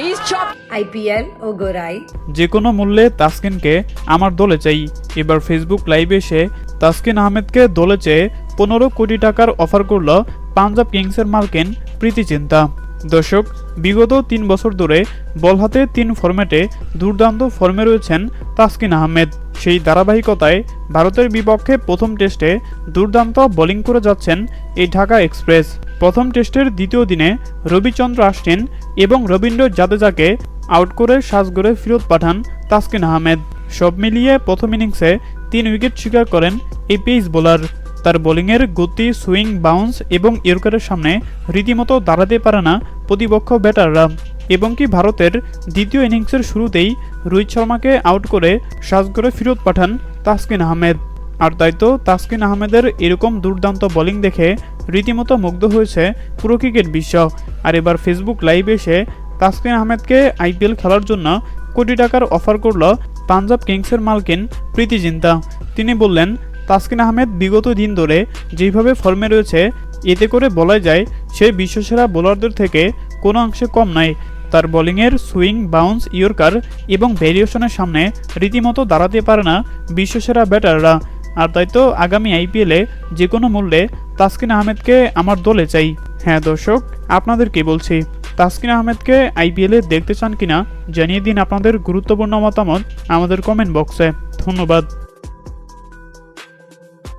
IPL ও গোরাই যে কোনো মূল্যে তাসকিনকে আমার দলে চাই। এবার ফেসবুক লাইভে এসে তাসকিন আহমেদকে দলে চেয়ে পনেরো কোটি টাকার অফার করল পাঞ্জাব কিংসের মালকিন প্রীতি চিন্তা। দর্শক, বিগত তিন বছর ধরে বল হাতে তিন ফরম্যাটে দুর্দান্ত ফর্মে রয়েছেন তাসকিন আহমেদ। সেই ধারাবাহিকতায় ভারতের বিপক্ষে প্রথম টেস্টে দুর্দান্ত বোলিং করে যাচ্ছেন এই ঢাকা এক্সপ্রেস। প্রথম টেস্টের দ্বিতীয় দিনে রবিচন্দ্র আশ্বিন এবং রবীন্দ্র জাদেজাকে আউট করে সাজগড়ে ফেরত পাঠান তাসকিন আহমেদ। সব মিলিয়ে প্রথম ইনিংসে তিন উইকেট শিকার করেন এই পেস বোলার। তার বোলিংয়ের গতি, সুইং, বাউন্স এবং ইয়র্কারের সামনে রীতিমতো দাঁড়াতে পারে না প্রতিপক্ষ ব্যাটাররা। এবং কি ভারতের দ্বিতীয় ইনিংসের শুরুতেই রোহিত শর্মাকে আউট করে সাজগড়ে ফেরত পাঠান তাসকিন আহমেদ। আর তাই তো তাসকিন আহমেদের এরকম দুর্দান্ত বোলিং দেখে রীতিমতো মুগ্ধ হয়েছে পুরো ক্রিকেট বিশ্ব। আর এবার ফেসবুক লাইভ এসে তাসকিন আহমেদকে আইপিএল খেলার জন্য কোটি টাকার অফার করল পাঞ্জাব কিংসের মালকিন প্রীতি জিন্তা। তিনি বললেন, তাসকিন আহমেদ বিগত দিন ধরে যেভাবে ফর্মে রয়েছে, এতে করে বলা যায় সে বিশ্বসেরা বোলারদের থেকে কোনো অংশে কম নয়। তার বোলিংয়ের সুইং বাউন্স ইয়র্কার এবং ভেরিয়েশনের সামনে রীতিমতো দাঁড়াতে পারে না বিশ্বসেরা ব্যাটাররা আর তাই তো আগামী আইপিএলে যে কোনো মূল্যে তাসকিন আহমেদকে আমার দলে চাই। হ্যাঁ দর্শক আপনাদেরকে বলছি, তাসকিন আহমেদকে আইপিএলে দেখতে চান কিনা জানিয়ে দিন আপনাদের গুরুত্বপূর্ণ মতামত আমাদের কমেন্ট বক্সে ধন্যবাদ।